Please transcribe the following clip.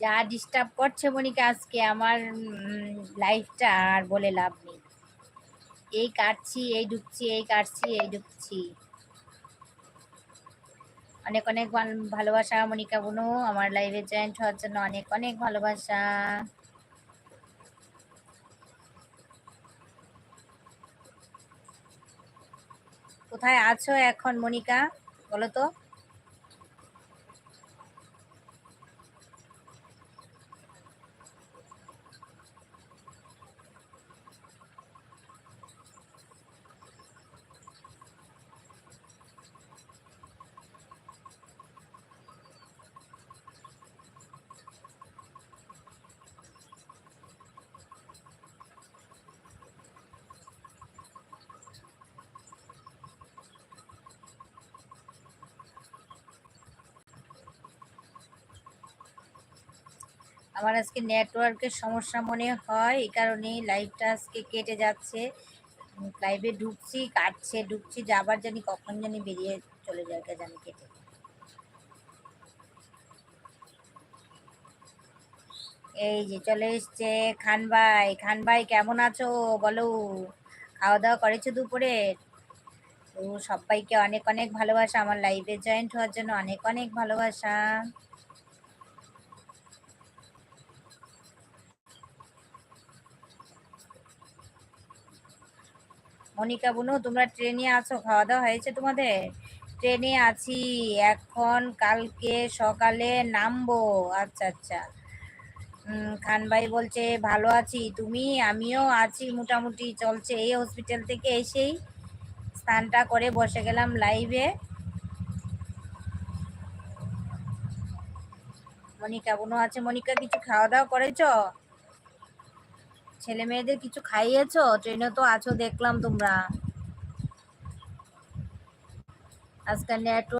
যা ডিস্টার্ব করছে মনিকা আজকে, আমার লাইফটা আর বলে লাভ নেই। এই কাটছি, এই ঢুকছি, এই কাটছি, এই ঢুকছি। অনেক অনেক ভালোবাসা মনিকা বুনু, আমার লাইভে জয়েন্ট হওয়ার জন্য অনেক অনেক ভালোবাসা। কোথায় আছো এখন মনিকা, বলো তো? আমার আজকে নেটওয়ার্কের সমস্যা মনে হয়, এই কারণেই লাইভটা আজকে কেটে যাচ্ছে। লাইভে ঢুকছি, কাটছে, ঢুকছি, যাবার জানি কখন জানি বেরিয়ে চলে যায় জানি কেটে। এই যে চলে এসছে খান ভাই। খান ভাই, কেমন আছো? বলো খাওয়া দাওয়া করেছ দুপুরে? তো সবাইকে অনেক অনেক ভালোবাসা। আমার লাইভে জয়েন্ট হওয়ার জন্য অনেক অনেক ভালোবাসা। মনিকা বুনু, তোমরা ট্রেনে আছো? খাওয়া দাওয়া হয়েছে তোমাদের? ট্রেনে আছি। এখন কালকে সকালে নামবো। আচ্ছা আচ্ছা। খান ভাই বলছে, ভালো আছি। তুমি? আমিও আছি মোটামুটি। চলছে এই হসপিটাল থেকে এসেই স্নানটা করে বসে গেলাম লাইভে মনিকা বুনু আছে। মনিকা, কিছু খাওয়া দাওয়া করেছ? ছেলে মেয়েদের কিছু খাইয়েছো? ট্রেনে তো আছো দেখলাম তোমরা। আজকাল নেটওয়ার্ক